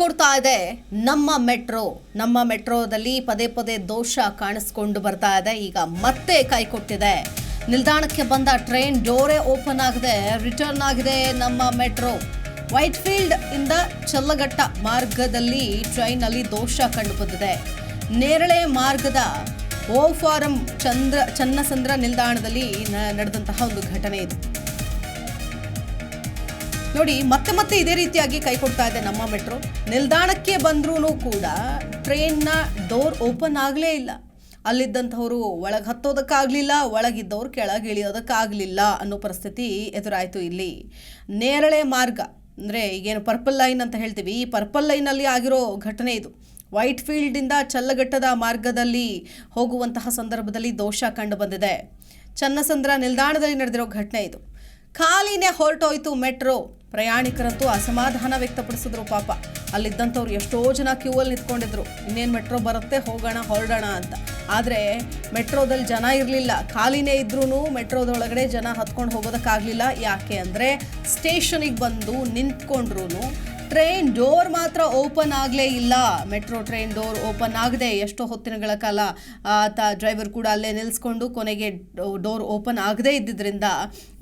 ಕೊಡ್ತಾ ಇದೆ. ನಮ್ಮ ಮೆಟ್ರೋ, ನಮ್ಮ ಮೆಟ್ರೋದಲ್ಲಿ ಪದೇ ಪದೇ ದೋಷ ಕಾಣಿಸ್ಕೊಂಡು ಬರ್ತಾ ಇದೆ. ಈಗ ಮತ್ತೆ ಕೈ ಕೊಟ್ಟಿದೆ. ನಿಲ್ದಾಣಕ್ಕೆ ಬಂದ ಟ್ರೈನ್ ಡೋರೇ ಓಪನ್ ಆಗಿದೆ. ರಿಟರ್ನ್ ಆಗಿದೆ ನಮ್ಮ ಮೆಟ್ರೋ. ವೈಟ್ ಫೀಲ್ಡ್ ಇಂದ ಚಲ್ಲಘಟ್ಟ ಮಾರ್ಗದಲ್ಲಿ ಟ್ರೈನ್ನಲ್ಲಿ ದೋಷ ಕಂಡು ಬಂದಿದೆ ನೇರಳೆ ಮಾರ್ಗದ ಓ ಫಾರಂ ಚಂದ್ರ, ಚನ್ನಸಂದ್ರ ನಿಲ್ದಾಣದಲ್ಲಿ ನಡೆದಂತಹ ಒಂದು ಘಟನೆ ಇದು. ನೋಡಿ, ಮತ್ತೆ ಮತ್ತೆ ಇದೇ ರೀತಿಯಾಗಿ ಕೈ ಕೊಡ್ತಾ ಇದೆ ನಮ್ಮ ಮೆಟ್ರೋ. ನಿಲ್ದಾಣಕ್ಕೆ ಬಂದ್ರೂ ಕೂಡ ಟ್ರೈನ್ನ ಡೋರ್ ಓಪನ್ ಆಗಲೇ ಇಲ್ಲ. ಅಲ್ಲಿದ್ದಂಥವ್ರು ಒಳಗೆ ಹತ್ತೋದಕ್ಕಾಗಲಿಲ್ಲ, ಒಳಗಿದ್ದವ್ರು ಕೆಳಗೆ ಇಳಿಯೋದಕ್ಕಾಗಲಿಲ್ಲ ಅನ್ನೋ ಪರಿಸ್ಥಿತಿ ಎದುರಾಯಿತು ಇಲ್ಲಿ. ನೇರಳೆ ಮಾರ್ಗ, ಅಂದರೆ ಈಗೇನು ಪರ್ಪಲ್ ಲೈನ್ ಅಂತ ಹೇಳ್ತೀವಿ, ಈ ಪರ್ಪಲ್ ಲೈನಲ್ಲಿ ಆಗಿರೋ ಘಟನೆ ಇದು. ವೈಟ್ ಫೀಲ್ಡಿಂದ ಚಲ್ಲಘಟ್ಟದ ಮಾರ್ಗದಲ್ಲಿ ಹೋಗುವಂತಹ ಸಂದರ್ಭದಲ್ಲಿ ದೋಷ ಕಂಡು ಬಂದಿದೆ. ಚನ್ನಸಂದ್ರ ನಿಲ್ದಾಣದಲ್ಲಿ ನಡೆದಿರೋ ಘಟನೆ ಇದು. ಖಾಲಿನೇ ಹೊರಟೋಯ್ತು ಮೆಟ್ರೋ. ಪ್ರಯಾಣಿಕರಂತೂ ಅಸಮಾಧಾನ ವ್ಯಕ್ತಪಡಿಸಿದ್ರು ಪಾಪ. ಅಲ್ಲಿದ್ದಂಥವ್ರು ಎಷ್ಟೋ ಜನ ಕ್ಯೂ ಅಲ್ಲಿ ನಿಂತ್ಕೊಂಡಿದ್ರು. ಇನ್ನೇನು ಮೆಟ್ರೋ ಬರುತ್ತೆ, ಹೋಗೋಣ, ಹೊರಡೋಣ ಅಂತ. ಆದರೆ ಮೆಟ್ರೋದಲ್ಲಿ ಜನ ಇರಲಿಲ್ಲ. ಖಾಲಿನೇ ಇದ್ರೂ ಮೆಟ್ರೋದೊಳಗಡೆ ಜನ ಹತ್ಕೊಂಡು ಹೋಗೋದಕ್ಕಾಗಲಿಲ್ಲ. ಯಾಕೆ ಅಂದರೆ, ಸ್ಟೇಷನಿಗೆ ಬಂದು ನಿಂತ್ಕೊಂಡ್ರು ಟ್ರೈನ್ ಡೋರ್ ಮಾತ್ರ ಓಪನ್ ಆಗಲೇ ಇಲ್ಲ. ಮೆಟ್ರೋ ಟ್ರೈನ್ ಡೋರ್ ಓಪನ್ ಆಗದೆ ಎಷ್ಟೋ ಹೊತ್ತಿನಗಳ ಕಾಲ ಆತ ಡ್ರೈವರ್ ಕೂಡ ಅಲ್ಲೇ ನಿಲ್ಲಿಸ್ಕೊಂಡು ಕೊನೆಗೆ ಡೋರ್ ಓಪನ್ ಆಗದೇ ಇದ್ದಿದ್ದರಿಂದ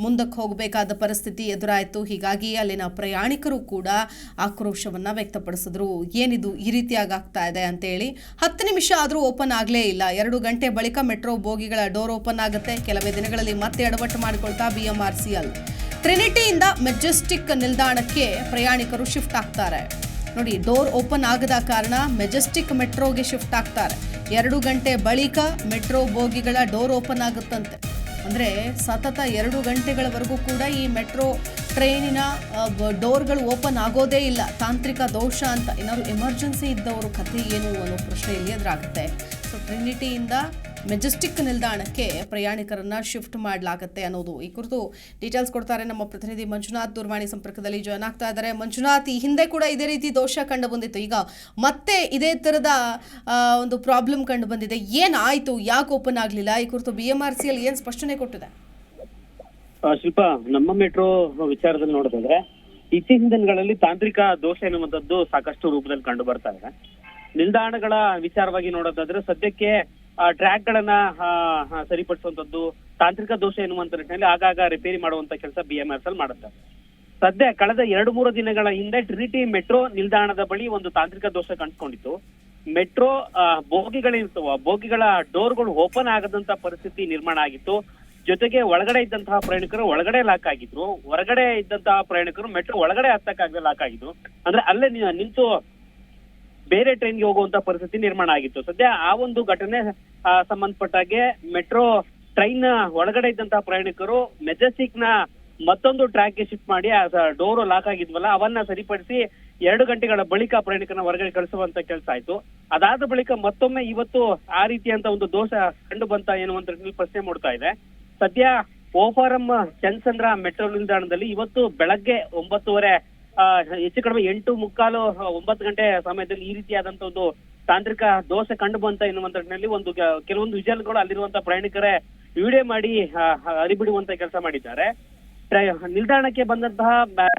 ಮುಂದಕ್ಕೆ ಹೋಗಬೇಕಾದ ಪರಿಸ್ಥಿತಿ ಎದುರಾಯಿತು. ಹೀಗಾಗಿ ಅಲ್ಲಿನ ಪ್ರಯಾಣಿಕರು ಕೂಡ ಆಕ್ರೋಶವನ್ನು ವ್ಯಕ್ತಪಡಿಸಿದ್ರು. ಏನಿದು ಈ ರೀತಿಯಾಗಿ ಆಗ್ತಾ ಇದೆ ಅಂತೇಳಿ ಹತ್ತು ನಿಮಿಷ ಆದರೂ ಓಪನ್ ಆಗಲೇ ಇಲ್ಲ. ಎರಡು ಗಂಟೆ ಬಳಿಕ ಮೆಟ್ರೋ ಬೋಗಿಗಳ ಡೋರ್ ಓಪನ್ ಆಗುತ್ತೆ. ಕೆಲವೇ ದಿನಗಳಲ್ಲಿ ಮತ್ತೆ ಎಡವಟ್ಟು ಮಾಡಿಕೊಳ್ತಾ B M R C L ಟ್ರಿನಿಟಿಯಿಂದ Majestic ನಿಲ್ದಾಣಕ್ಕೆ ಪ್ರಯಾಣಿಕರು ಶಿಫ್ಟ್ ಆಗ್ತಾರೆ. ನೋಡಿ, ಡೋರ್ ಓಪನ್ ಆಗದ ಕಾರಣ ಮೆಜೆಸ್ಟಿಕ್ ಮೆಟ್ರೋಗೆ ಶಿಫ್ಟ್ ಆಗ್ತಾರೆ. ಎರಡು ಗಂಟೆ ಬಳಿಕ ಮೆಟ್ರೋ ಬೋಗಿಗಳ ಡೋರ್ ಓಪನ್ ಆಗುತ್ತಂತೆ. ಅಂದರೆ ಸತತ ಎರಡು ಗಂಟೆಗಳವರೆಗೂ ಕೂಡ ಈ ಮೆಟ್ರೋ ಟ್ರೈನಿನ ಡೋರ್ಗಳು ಓಪನ್ ಆಗೋದೇ ಇಲ್ಲ. ತಾಂತ್ರಿಕ ದೋಷ ಅಂತ. ಏನಾದರೂ ಎಮರ್ಜೆನ್ಸಿ ಇದ್ದವರು ಕಥೆ ಏನು ಅನ್ನೋ ಪ್ರಶ್ನೆ ಇಲ್ಲಿ ಎದುರಾಗುತ್ತೆ? ಸೊ ಟ್ರಿನಿಟಿಯಿಂದ ಮೆಜೆಸ್ಟಿಕ್ ನಿಲ್ದಾಣಕ್ಕೆ ಪ್ರಯಾಣಿಕರನ್ನ ಶಿಫ್ಟ್ ಮಾಡಲಾಗುತ್ತೆ ಅನ್ನೋದು ಈ ಕುರಿತು ಡೀಟೇಲ್ಸ್ ಕೊಡ್ತಾರೆ ನಮ್ಮ ಪ್ರತಿನಿಧಿ ಮಂಜುನಾಥ್ ದೂರವಾಣಿ ಸಂಪರ್ಕದಲ್ಲಿ ಜಾಯ್ನ್ ಆಗ್ತಾ ಇದ್ದಾರೆ. ಮಂಜುನಾಥ್, ಈ ಹಿಂದೆ ಕೂಡ ಇದೇ ರೀತಿ ದೋಷ ಕಂಡು ಬಂದಿತ್ತು. ಈಗ ಮತ್ತೆ ಇದೇ ತರದ ಒಂದು ಪ್ರಾಬ್ಲಮ್ ಕಂಡು ಬಂದಿದೆ. ಏನಾಯ್ತು ಯಾಕೆ ಓಪನ್ ಆಗಲಿಲ್ಲ? ಈ ಕುರಿತು ಬಿ ಎಂ ಆರ್ ಸಿ ಅಲ್ಲಿ ಏನು ಸ್ಪಷ್ಟನೆ ಕೊಟ್ಟಿದೆ? ಶಿಲ್ಪ, ನಮ್ಮ ಮೆಟ್ರೋ ವಿಚಾರದಲ್ಲಿ ನೋಡೋದಾದ್ರೆ, ಇತ್ತೀಚಿನ ದಿನಗಳಲ್ಲಿ ತಾಂತ್ರಿಕ ದೋಷ ಎನ್ನುವಂಥದ್ದು ಸಾಕಷ್ಟು ರೂಪದಲ್ಲಿ ಕಂಡು ಬರ್ತಾ ಇದೆ. ನಿಲ್ದಾಣಗಳ ವಿಚಾರವಾಗಿ ನೋಡೋದಾದ್ರೆ ಸದ್ಯಕ್ಕೆ ಟ್ರ್ಯಾಕ್ ಗಳನ್ನ ಸರಿಪಡಿಸುವಂತದ್ದು ತಾಂತ್ರಿಕ ದೋಷ ಎನ್ನುವಂತ ನಿಟ್ಟಿನಲ್ಲಿ ಆಗಾಗ ರಿಪೇರಿ ಮಾಡುವಂತ ಕೆಲಸ ಬಿ ಎಂ ಎಸ್ ಅಲ್ಲಿ ಮಾಡುತ್ತೆ. ಸದ್ಯ ಕಳೆದ ಎರಡು, ಮೂರು ದಿನಗಳ ಹಿಂದೆ ಟ್ರಿನಿಟಿ ಮೆಟ್ರೋ ನಿಲ್ದಾಣದ ಬಳಿ ಒಂದು ತಾಂತ್ರಿಕ ದೋಷ ಕಂಡುಕೊಂಡಿತ್ತು. ಮೆಟ್ರೋ ಬೋಗಿಗಳಿರ್ತವ ಬೋಗಿಗಳ ಡೋರ್ಗಳು ಓಪನ್ ಆಗದಂತ ಪರಿಸ್ಥಿತಿ ನಿರ್ಮಾಣ ಆಗಿತ್ತು. ಜೊತೆಗೆ ಒಳಗಡೆ ಇದ್ದಂತಹ ಪ್ರಯಾಣಿಕರು ಒಳಗಡೆ ಲಾಕ್ ಆಗಿದ್ರು. ಹೊರಗಡೆ ಇದ್ದಂತಹ ಪ್ರಯಾಣಿಕರು ಮೆಟ್ರೋ ಒಳಗಡೆ ಹತ್ತಕ್ಕಾಗದೆ ಲಾಕ್ ಆಗಿದ್ರು. ಅಂದ್ರೆ ಅಲ್ಲೇ ನಿಂತು ಬೇರೆ ಟ್ರೈನ್ಗೆ ಹೋಗುವಂತ ಪರಿಸ್ಥಿತಿ ನಿರ್ಮಾಣ ಆಗಿತ್ತು. ಸದ್ಯ ಆ ಒಂದು ಘಟನೆ ಆ, ಸಂಬಂಧಪಟ್ಟಾಗೆ ಮೆಟ್ರೋ ಟ್ರೈನ್ ಒಳಗಡೆ ಇದ್ದಂತಹ ಪ್ರಯಾಣಿಕರು ಮೆಜೆಸ್ಟಿಕ್ನ ಮತ್ತೊಂದು ಟ್ರ್ಯಾಕ್ಗೆ ಶಿಫ್ಟ್ ಮಾಡಿ ಡೋರ್ ಲಾಕ್ ಆಗಿದ್ವಲ್ಲ ಅವನ್ನ ಸರಿಪಡಿಸಿ ಎರಡು ಗಂಟೆಗಳ ಬಳಿಕ ಪ್ರಯಾಣಿಕನ ಹೊರಗಡೆ ಕಳಿಸುವಂತ ಕೆಲಸ ಆಯ್ತು. ಅದಾದ ಬಳಿಕ ಮತ್ತೊಮ್ಮೆ ಇವತ್ತು ಆ ರೀತಿಯಂತ ಒಂದು ದೋಷ ಕಂಡು ಬಂತ ಅಂತ ಪ್ರಶ್ನೆ ಮೂಡ್ತಾ ಇದೆ. ಸದ್ಯ ಓಫಾರಂ ಚಂದ್ಸಂದ್ರ ಮೆಟ್ರೋ ನಿಲ್ದಾಣದಲ್ಲಿ ಇವತ್ತು ಬೆಳಗ್ಗೆ ಒಂಬತ್ತುವರೆ ಆ, ಹೆಚ್ಚು ಕಡಿಮೆ ಎಂಟು ಮುಕ್ಕಾಲು ಒಂಬತ್ತು ಗಂಟೆ ಸಮಯದಲ್ಲಿ ಈ ರೀತಿಯಾದಂತ ಒಂದು ತಾಂತ್ರಿಕ ದೋಷ ಕಂಡು ಬಂತ ಎನ್ನುವಂತ ಒಂದು ಕೆಲವೊಂದು ವಿಜಯಗಳು ಅಲ್ಲಿರುವಂತ ಪ್ರಯಾಣಿಕರೇ ವಿಡಿಯೋ ಮಾಡಿ ಅರಿಬಿಡುವಂತ ಕೆಲಸ ಮಾಡಿದ್ದಾರೆ. ನಿಲ್ದಾಣಕ್ಕೆ ಬಂದಂತಹ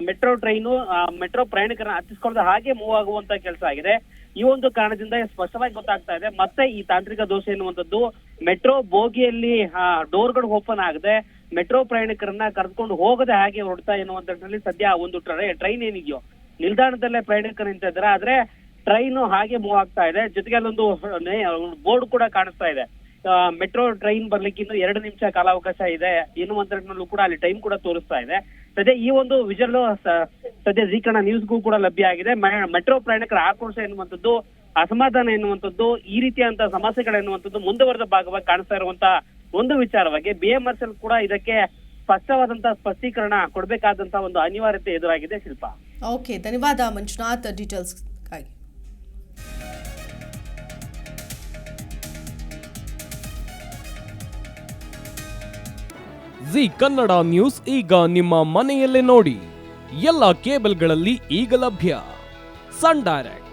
ಮೆಟ್ರೋ ಟ್ರೈನು ಮೆಟ್ರೋ ಪ್ರಯಾಣಿಕರನ್ನ ಹತ್ತಿಸ್ಕೊಳ್ಳದ ಹಾಗೆ ಮೂವ್ ಆಗುವಂತ ಕೆಲಸ ಆಗಿದೆ. ಈ ಒಂದು ಕಾರಣದಿಂದ ಸ್ಪಷ್ಟವಾಗಿ ಗೊತ್ತಾಗ್ತಾ ಇದೆ, ಮತ್ತೆ ಈ ತಾಂತ್ರಿಕ ದೋಷ ಎನ್ನುವಂಥದ್ದು ಮೆಟ್ರೋ ಬೋಗಿಯಲ್ಲಿ ಡೋರ್ಗಳು ಓಪನ್ ಆಗದೆ ಮೆಟ್ರೋ ಪ್ರಯಾಣಿಕರನ್ನ ಕರೆದುಕೊಂಡು ಹೋಗದೆ ಹಾಗೆ ಹೊರಡ್ತಾ ಎನ್ನುವಂತಲ್ಲಿ ಸದ್ಯ ಒಂದು ಟ್ರೈನ್ ಏನಿದೆಯೋ. ನಿಲ್ದಾಣದಲ್ಲೇ ಪ್ರಯಾಣಿಕರು ನಿಂತ ಇದ್ದಾರೆ. ಆದ್ರೆ ಟ್ರೈನ್ ಹಾಗೆ ಮೂವ್ ಆಗ್ತಾ ಇದೆ. ಜೊತೆಗೆ ಅಲ್ಲೊಂದು ಬೋರ್ಡ್ ಕೂಡ ಕಾಣಿಸ್ತಾ ಇದೆ. ಮೆಟ್ರೋ ಟ್ರೈನ್ ಬರ್ಲಿಕ್ಕೆ ಇನ್ನು ಎರಡು ನಿಮಿಷ ಕಾಲಾವಕಾಶ ಇದೆ ಎನ್ನುವಂತ ನಿಟ್ಟಿನಲ್ಲೂ ಕೂಡ ಅಲ್ಲಿ ಟೈಮ್ ಕೂಡ ತೋರಿಸ್ತಾ ಇದೆ. ಸದ್ಯ ಈ ಒಂದು ವಿಜಲ್ ಸದ್ಯ ಜೀಕರಣ ನ್ಯೂಸ್ಗೂ ಕೂಡ ಲಭ್ಯ ಆಗಿದೆ. ಮೆಟ್ರೋ ಪ್ರಯಾಣಿಕರ ಆಕ್ರೋಶ ಎನ್ನುವಂಥದ್ದು ಅಸಮಾಧಾನ ಎನ್ನುವಂಥದ್ದು ಈ ರೀತಿಯಂತ ಸಮಸ್ಯೆಗಳೆನ್ನುವಂಥದ್ದು ಮುಂದುವರೆದ ಭಾಗವಾಗಿ ಕಾಣಿಸ್ತಾ ಇರುವಂತಹ ಒಂದು ವಿಚಾರವಾಗಿ ಬಿ ಎಂ ಎಸ್ ಎಲ್ ಕೂಡ ಇದಕ್ಕೆ ಸ್ಪಷ್ಟವಾದಂತಹ ಸ್ಪಷ್ಟೀಕರಣ ಕೊಡಬೇಕಾದಂತಹ ಒಂದು ಅನಿವಾರ್ಯತೆ ಎದುರಾಗಿದೆ ಶಿಲ್ಪ. ಓಕೆ ಧನ್ಯವಾದ Manjunath details Zee Kannada news ಈಗ ನಿಮ್ಮ ಮನೆಯಲ್ಲೇ ನೋಡಿ. ಎಲ್ಲ ಕೇಬಲ್ಗಳಲ್ಲಿ ಈಗ ಲಭ್ಯ. Sun direct.